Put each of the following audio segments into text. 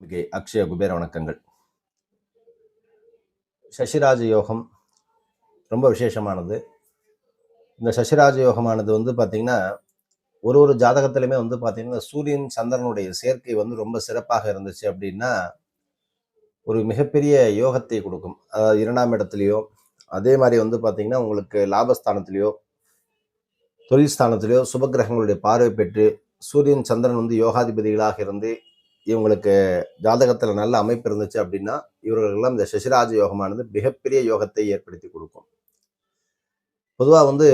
மிகை அக்ஷய குபேர வணக்கங்கள். சசிராஜ யோகம் ரொம்ப விசேஷமானது. இந்த சசிராஜ யோகமானது வந்து பார்த்திங்கன்னா ஒரு ஒரு ஜாதகத்திலையுமே வந்து பார்த்திங்கன்னா சூரியன் சந்திரனுடைய சேர்க்கை வந்து ரொம்ப சிறப்பாக இருந்துச்சு அப்படின்னா ஒரு மிகப்பெரிய யோகத்தை கொடுக்கும். அதாவது இரண்டாம் இடத்துலையோ அதே மாதிரி வந்து பார்த்திங்கன்னா உங்களுக்கு லாபஸ்தானத்திலையோ தொழில் ஸ்தானத்திலேயோ சுபகிரகங்களுடைய பார்வை பெற்று சூரியன் சந்திரன் வந்து யோகாதிபதிகளாக இருந்து இவங்களுக்கு ஜாதகத்தில் நல்ல அமைப்பு இருந்துச்சு அப்படின்னா இவர்களுக்கெல்லாம் இந்த சசிராஜ யோகமானது மிகப்பெரிய யோகத்தை ஏற்படுத்தி கொடுக்கும். பொதுவாக வந்து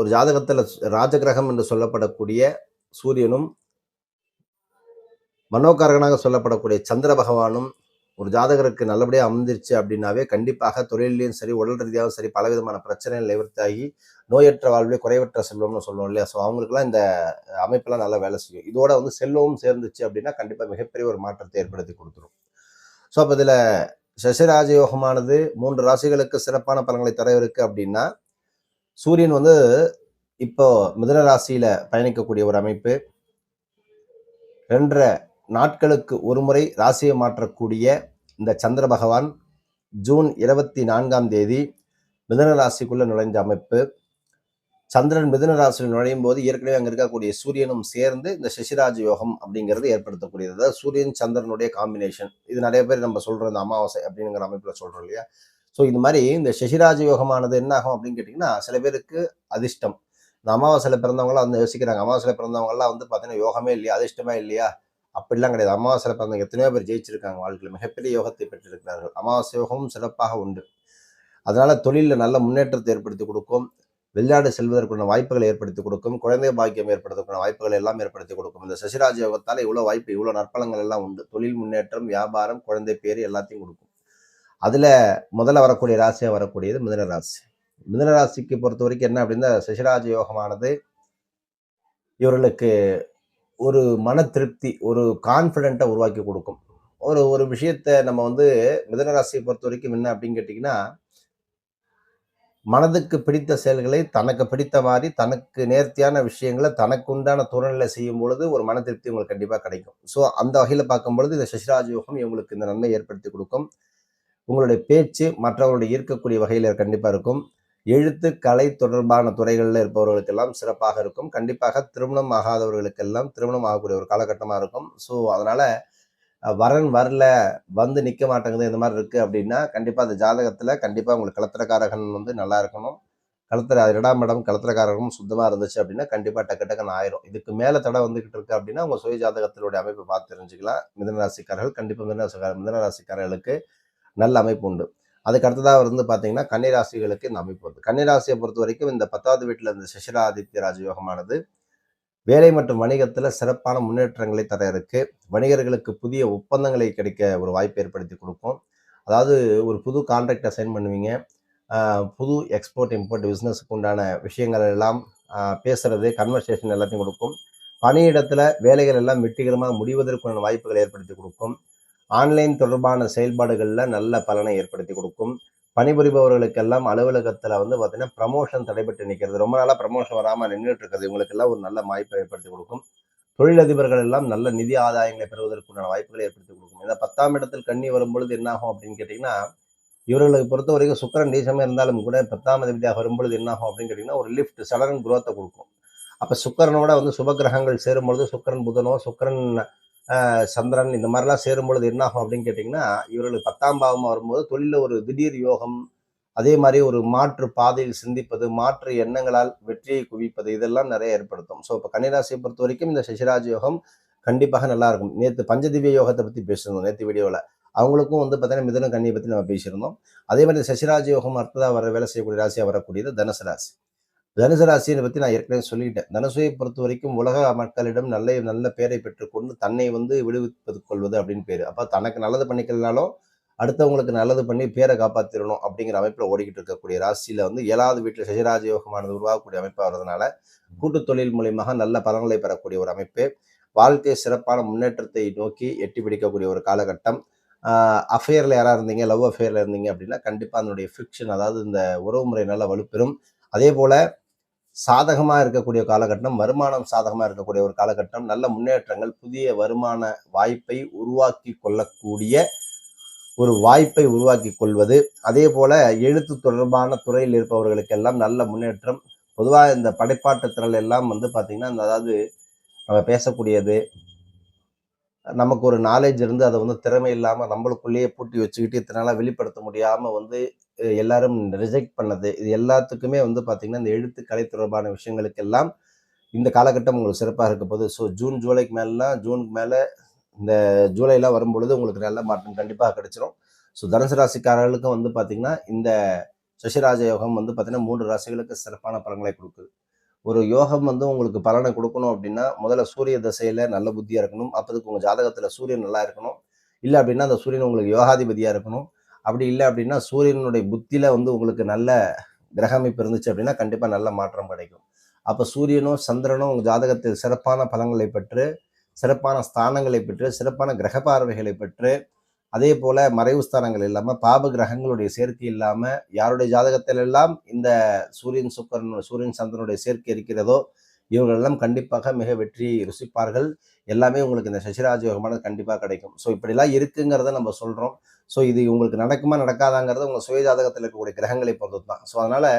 ஒரு ஜாதகத்தில் ராஜகிரகம் என்று சொல்லப்படக்கூடிய சூரியனும் மனோகாரகனாக சொல்லப்படக்கூடிய சந்திர பகவானும் ஒரு ஜாதகருக்கு நல்லபடியாக அமைந்துருச்சு அப்படின்னாவே கண்டிப்பாக தொழிலையும் சரி உடல் ரீதியாகவும் சரி பலவிதமான பிரச்சனைகள் நிவர்த்தியாகி நோயற்ற வாழ்வே குறைவற்ற செல்வம்னு சொல்லுவோம் இல்லையா? ஸோ அவங்களுக்குலாம் இந்த அமைப்பெல்லாம் நல்லா வேலை செய்யும். இதோட வந்து செல்வமும் சேர்ந்துச்சு அப்படின்னா கண்டிப்பாக மிகப்பெரிய ஒரு மாற்றத்தை ஏற்படுத்தி கொடுத்துரும். ஸோ அப்போ இதில் சசிராஜ யோகமானது மூன்று ராசிகளுக்கு சிறப்பான பலன்களை தரவிருக்கு அப்படின்னா சூரியன் வந்து இப்போ மிதன ராசியில பயணிக்கக்கூடிய ஒரு அமைப்பு. ரெண்டரை நாட்களுக்கு ஒரு முறை ராசியை மாற்றக்கூடிய இந்த சந்திர பகவான் ஜூன் இருபத்தி நான்காம் தேதி மிதன ராசிக்குள்ளே நுழைஞ்ச அமைப்பு. சந்திரன் மிதன ராசியில் நுழையும் போது ஏற்கனவே அங்கே இருக்கக்கூடிய சூரியனும் சேர்ந்து இந்த சசிராஜ யோகம் அப்படிங்கிறது ஏற்படுத்தக்கூடியது. அதாவது சூரியன் சந்திரனுடைய காம்பினேஷன் இது நிறைய பேர் நம்ம சொல்கிறோம் இந்த அமாவாசை அப்படிங்கிற அமைப்பில் சொல்கிறோம் இல்லையா? ஸோ இது மாதிரி இந்த சசிராஜ யோகமானது என்ன ஆகும் அப்படின்னு கேட்டிங்கன்னா சில பேருக்கு அதிர்ஷ்டம். இந்த அமாவாசையில் பிறந்தவங்களாம் வந்து யோசிக்கிறாங்க. அமாவாசையில் பிறந்தவங்கலாம் வந்து பார்த்தீங்கன்னா யோகமே இல்லையா? அதிர்ஷ்டமே இல்லையா? அப்படிலாம் கிடையாது. அமாவாசை பிறந்தவங்க எத்தனையோ பேர் ஜெயிச்சிருக்காங்க வாழ்க்கையில். மிகப்பெரிய யோகத்தை பெற்றிருக்கிறார்கள். அமாவாசை யோகமும் சிறப்பாக உண்டு. அதனால் தொழிலில் நல்ல முன்னேற்றத்தை ஏற்படுத்தி கொடுக்கும். வெளிநாடு செல்வதற்கான வாய்ப்புகளை ஏற்படுத்தி கொடுக்கும். குழந்தை பாக்கியம் ஏற்படுத்தக்கூடிய வாய்ப்புகளை எல்லாம் ஏற்படுத்தி கொடுக்கும். இந்த சசிராஜ் யோகத்தால் இவ்வளோ வாய்ப்பு இவ்வளோ நற்பலங்கள் எல்லாம் உண்டு. தொழில் முன்னேற்றம் வியாபாரம் குழந்தை பேர் எல்லாத்தையும் கொடுக்கும். அதில் முதல்ல வரக்கூடிய ராசியாக வரக்கூடியது மிதன ராசி. மிதன ராசிக்கு பொறுத்த வரைக்கும் என்ன அப்படின்னா சசிராஜ யோகமானது இவர்களுக்கு ஒரு மன திருப்தி ஒரு கான்ஃபிடென்ட்டை உருவாக்கி கொடுக்கும். ஒரு ஒரு விஷயத்தை நம்ம வந்து மிதனராசியை பொறுத்த வரைக்கும் என்ன அப்படின்னு கேட்டிங்கன்னா மனதுக்கு பிடித்த செயல்களை தனக்கு பிடித்த மாதிரி தனக்கு நேர்த்தியான விஷயங்களை தனக்கு உண்டான துணைநிலை செய்யும் பொழுது ஒரு மன திருப்தி உங்களுக்கு கண்டிப்பாக கிடைக்கும். ஸோ அந்த வகையில் பார்க்கும் பொழுது இந்த சசிராஜ் யோகம் இவங்களுக்கு இந்த நன்மை ஏற்படுத்தி கொடுக்கும். உங்களுடைய பேச்சு மற்றவர்களுடைய ஈர்க்கக்கூடிய வகையில் கண்டிப்பாக இருக்கும். எழுத்து கலை தொடர்பான துறைகளில் இருப்பவர்களுக்கெல்லாம் சிறப்பாக இருக்கும். கண்டிப்பாக திருமணம் ஆகாதவர்களுக்கெல்லாம் திருமணம் ஆகக்கூடிய ஒரு காலகட்டமாக இருக்கும். ஸோ அதனால் வரன் வரல வந்து நிற்க மாட்டேங்குது இந்த மாதிரி இருக்குது அப்படின்னா கண்டிப்பாக அந்த ஜாதகத்தில் கண்டிப்பாக உங்களுக்கு கலத்திரக்காரகன் வந்து நல்லா இருக்கணும். கலத்திர இரண்டாம் இடம் கலத்திரக்காரகம் சுத்தமாக இருந்துச்சு அப்படின்னா கண்டிப்பாக டக்கு டக்குன்னு ஆயிரும். இதுக்கு மேலே தடை வந்துக்கிட்டு இருக்கு அப்படின்னா உங்கள் சுய ஜாதகத்தினுடைய அமைப்பை பார்த்து தெரிஞ்சுக்கலாம். மிதனராசிக்காரர்கள் கண்டிப்பாக மிதனராசிக்கார மிதனராசிக்காரர்களுக்கு நல்ல அமைப்பு உண்டு. அதுக்கு அடுத்ததாக வந்து பார்த்தீங்கன்னா கன்னிராசிகளுக்கு இந்த அமைப்பு வருது. கன்னிராசியை பொறுத்த வரைக்கும் இந்த பத்தாவது வீட்டில் இந்த சசிராதித்ய ராஜயோகமானது வேலை மற்றும் வணிகத்தில் சிறப்பான முன்னேற்றங்களை தர இருக்கு. வணிகர்களுக்கு புதிய ஒப்பந்தங்களை கிடைக்க ஒரு வாய்ப்பு ஏற்படுத்தி கொடுக்கும். அதாவது ஒரு புது கான்ட்ராக்டை சைன் பண்ணுவீங்க. புது எக்ஸ்போர்ட் இம்போர்ட் பிஸ்னஸுக்கு உண்டான விஷயங்கள் எல்லாம் பேசுறது கன்வர்சேஷன் எல்லாத்தையும் கொடுக்கும். பணியிடத்தில் வேலைகள் எல்லாம் வெற்றிகரமாக முடிவதற்குண்டான வாய்ப்புகளை ஏற்படுத்தி கொடுக்கும். ஆன்லைன் தொடர்பான செயல்பாடுகளில் நல்ல பலனை ஏற்படுத்தி கொடுக்கும். பணிபுரிபவர்களுக்கெல்லாம் அலுவலகத்தில் வந்து பார்த்தீங்கன்னா ப்ரமோஷன் தடைபட்டு நிற்கிறது ரொம்ப நாளாக ப்ரமோஷன் வராமல் நின்றுட்டு இருக்கிறது இவங்களுக்கெல்லாம் ஒரு நல்ல வாய்ப்பை ஏற்படுத்தி கொடுக்கும். தொழிலதிபர்கள் எல்லாம் நல்ல நிதி ஆதாயங்களை பெறுவதற்குண்டான வாய்ப்புகளை ஏற்படுத்தி கொடுக்கும். இந்த பத்தாம் இடத்தில் கண்ணி வரும்பொழுது என்ன ஆகும் அப்படின்னு கேட்டிங்கன்னா இவர்களுக்கு பொறுத்த வரைக்கும் சுக்கரன் டீசமாக இருந்தாலும் கூட பத்தாம் அதிபதியாக வரும்பொழுது என்ன ஆகும் அப்படின்னு கேட்டிங்கன்னா ஒரு லிஃப்ட் சடன் குரோத்தை கொடுக்கும். அப்போ சுக்கரனோட வந்து சுபகிரகங்கள் சேரும்பொழுது சுக்கரன் புதனோ சுக்கரன் சந்திரன் இந்த மாதிரிலாம் சேரும் பொழுது என்ன ஆகும் அப்படின்னு கேட்டிங்கன்னா இவர்களுக்கு பத்தாம் பாவமாக வரும்போது தொழிலில் ஒரு திடீர் யோகம் அதே மாதிரி ஒரு மாற்று பாதையில் சிந்திப்பது மாற்று எண்ணங்களால் வெற்றியை குவிப்பது இதெல்லாம் நிறைய ஏற்படுத்தும். ஸோ இப்போ கன்னிராசியை பொறுத்த வரைக்கும் இந்த சசிராஜ் யோகம் கண்டிப்பாக நல்லா இருக்கும். நேற்று பஞ்சதிவ்ய யோகத்தை பற்றி பேசியிருந்தோம் நேற்று வீடியோவில் அவங்களுக்கும் வந்து பார்த்தீங்கன்னா மிதன கண்ணியை பற்றி நம்ம பேசியிருந்தோம். அதே மாதிரி சசிராஜ் யோகம் அடுத்ததாக வர வேலை செய்யக்கூடிய ராசியாக வரக்கூடியது தனுசு ராசி. தனுசு ராசியை பற்றி நான் ஏற்கனவே சொல்லிட்டேன். தனுசுவை பொறுத்த வரைக்கும் உலக மக்களிடம் நல்ல நல்ல பேரை பெற்றுக்கொண்டு தன்னை வந்து விடுவிப்பது கொள்வது அப்படின்னு பேர். அப்போ தனக்கு நல்லது பண்ணிக்கலனாலும் அடுத்தவங்களுக்கு நல்லது பண்ணி பேரை காப்பாற்றிடணும் அப்படிங்கிற அமைப்பில் ஓடிக்கிட்டு இருக்கக்கூடிய ராசியில் வந்து ஏழாவது வீட்டில் சசிராஜ யோகமானது உருவாகக்கூடிய அமைப்பாக வர்றதுனால கூட்டு தொழில் மூலியமாக நல்ல பலன்களை பெறக்கூடிய ஒரு அமைப்பு. வாழ்க்கை சிறப்பான முன்னேற்றத்தை நோக்கி எட்டி பிடிக்கக்கூடிய ஒரு காலகட்டம். அஃபேரில் யாராக இருந்தீங்க? லவ் அஃபேரில் இருந்தீங்க அப்படின்னா கண்டிப்பாக அதனுடைய ஃபிக்ஷன் அதாவது இந்த உறவு முறை நல்லா வலுப்பெறும். அதே போல் சாதகமாக இருக்கக்கூடிய காலகட்டம் வருமானம் சாதகமாக இருக்கக்கூடிய ஒரு காலகட்டம் நல்ல முன்னேற்றங்கள் புதிய வருமான வாய்ப்பை உருவாக்கி கொள்ளக்கூடிய ஒரு வாய்ப்பை உருவாக்கி கொள்வது. அதே போல் எழுத்து தொடர்பான துறையில் இருப்பவர்களுக்கெல்லாம் நல்ல முன்னேற்றம். பொதுவாக இந்த படைப்பாட்டு திறல் எல்லாம் வந்து பார்த்திங்கன்னா அந்த அதாவது நம்ம பேசக்கூடியது நமக்கு ஒரு நாலேஜ் இருந்து அதை வந்து திறமை இல்லாமல் நம்மளுக்குள்ளேயே பூட்டி வச்சுக்கிட்டு இத்தனை வெளிப்படுத்த முடியாமல் வந்து எல்லாரும் ரிஜெக்ட் பண்ணது. இது எல்லாத்துக்குமே வந்து பார்த்தீங்கன்னா இந்த எழுத்து கலை தொடர்பான விஷயங்களுக்கெல்லாம் இந்த காலகட்டம் உங்களுக்கு சிறப்பாக இருக்க போகுது ஸோ ஜூன் ஜூலைக்கு மேலாம் ஜூனுக்கு மேலே இந்த ஜூலைலாம் வரும்பொழுது உங்களுக்கு நல்ல மாற்றம் கண்டிப்பாக கிடைச்சிரும். ஸோ தனுசு ராசிக்காரர்களுக்கும் வந்து பார்த்திங்கன்னா இந்த சசிராஜ யோகம் வந்து பார்த்திங்கன்னா மூன்று ராசிகளுக்கு சிறப்பான பலன்களை கொடுக்குது. ஒரு யோகம் வந்து உங்களுக்கு பலனை கொடுக்கணும் அப்படின்னா முதல்ல சூரிய தசையில நல்ல புத்தியா இருக்கணும். அப்போதுக்கு உங்க ஜாதகத்துல சூரியன் நல்லா இருக்கணும். இல்லை அப்படின்னா அந்த சூரியன் உங்களுக்கு யோகாதிபதியா இருக்கணும். அப்படி இல்லை அப்படின்னா சூரியனுடைய புத்தியில வந்து உங்களுக்கு நல்ல கிரக அமைப்பு இருந்துச்சு அப்படின்னா கண்டிப்பா நல்ல மாற்றம் கிடைக்கும். அப்போ சூரியனும் சந்திரனும் உங்க ஜாதகத்தில் சிறப்பான பலன்களை பெற்று சிறப்பான ஸ்தானங்களை பெற்று சிறப்பான கிரக பார்வைகளை பெற்று அதே போல மறைவு ஸ்தானங்கள் இல்லாமல் பாப கிரகங்களுடைய சேர்க்கை இல்லாமல் யாருடைய ஜாதகத்திலெல்லாம் இந்த சூரியன் சுக்கரன் சூரியன் சந்திரனுடைய சேர்க்கை இருக்கிறதோ இவர்கள் எல்லாம் கண்டிப்பாக மிக வெற்றியை ருசிப்பார்கள். எல்லாமே உங்களுக்கு இந்த சசிராஜ யோகமானது கண்டிப்பாக கிடைக்கும். ஸோ இப்படிலாம் இருக்குங்கிறத நம்ம சொல்கிறோம் ஸோ இது உங்களுக்கு நடக்குமா நடக்காதாங்கிறது உங்கள் சுய ஜாதகத்தில் இருக்கக்கூடிய கிரகங்களை பொறுத்து தான் ஸோ அதனால்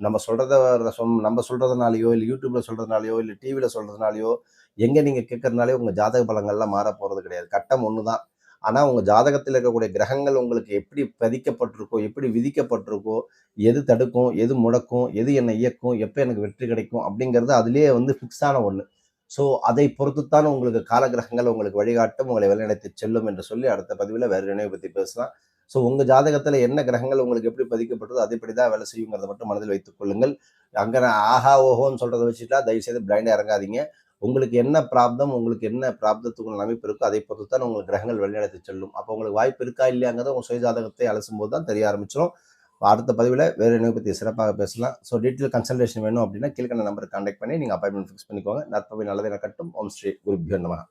நம்ம சொல்கிறத சொம் நம்ம சொல்கிறதுனாலையோ இல்லை யூடியூப்பில் சொல்கிறதுனாலையோ இல்லை டிவியில் சொல்கிறதுனாலையோ எங்கே நீங்கள் கேட்கறதுனாலயோ உங்கள் ஜாதக பலங்கள்லாம் மாற போகிறது கிடையாது. கட்டம் ஒன்று தான் ஆனால் உங்கள் ஜாதகத்தில் இருக்கக்கூடிய கிரகங்கள் உங்களுக்கு எப்படி பதிக்கப்பட்டிருக்கோ எப்படி விதிக்கப்பட்டிருக்கோ எது தடுக்கும் எது முடக்கும் எது என்னை இயக்கும் எப்போ எனக்கு வெற்றி கிடைக்கும் அப்படிங்கிறது அதுலேயே வந்து ஃபிக்ஸான ஒன்று ஸோ அதை பொறுத்துத்தான் உங்களுக்கு காலகிரகங்கள் உங்களுக்கு வழிகாட்டும் உங்களை வழிநடத்தி செல்லும் என்று சொல்லி அடுத்த பதிவில் வேறு நினைவு பற்றி பேசலாம். ஸோ உங்கள் ஜாதகத்தில் என்ன கிரகங்கள் உங்களுக்கு எப்படி பதிக்கப்பட்டதோ அதுபடி தான் வேலை செய்யுங்கிறத மட்டும் மனதில் வைத்துக் கொள்ளுங்கள். அங்கே நான் ஆஹா ஓஹோன்னு சொல்கிறத வச்சுட்டா தயவுசெய்து பிளைண்டாக இறங்காதீங்க. உங்களுக்கு என்ன பிராப்தம் உங்களுக்கு என்ன பிராப்தத்துக்குள்ள அமைப்பு இருக்கோ அதை பொறுத்து தான் உங்களுக்கு கிரகங்கள் வழிநடத்தி செல்லும். அப்போ உங்களுக்கு வாய்ப்பு இருக்கா இல்லையாங்கிறத உங்கள் சுயஜாதகத்தை அலசும் போது தான் தெரிய ஆரம்பிச்சிடும் அடுத்த பதிவில் வேறு என்ன பற்றி சிறப்பாக பேசலாம். ஸோ டீட்டெயில் கன்சல்டேஷன் வேணும் அப்படின்னா கீழ்கண்ட நம்பருக்கு கான்டாக்ட் பண்ணி நீங்கள் அப்பாயின்மெண்ட் ஃபிக்ஸ் பண்ணிக்கோங்க. நற்பவை நல்லதை கட்டும். ஓம் ஸ்ரீ குருபியோ நமகா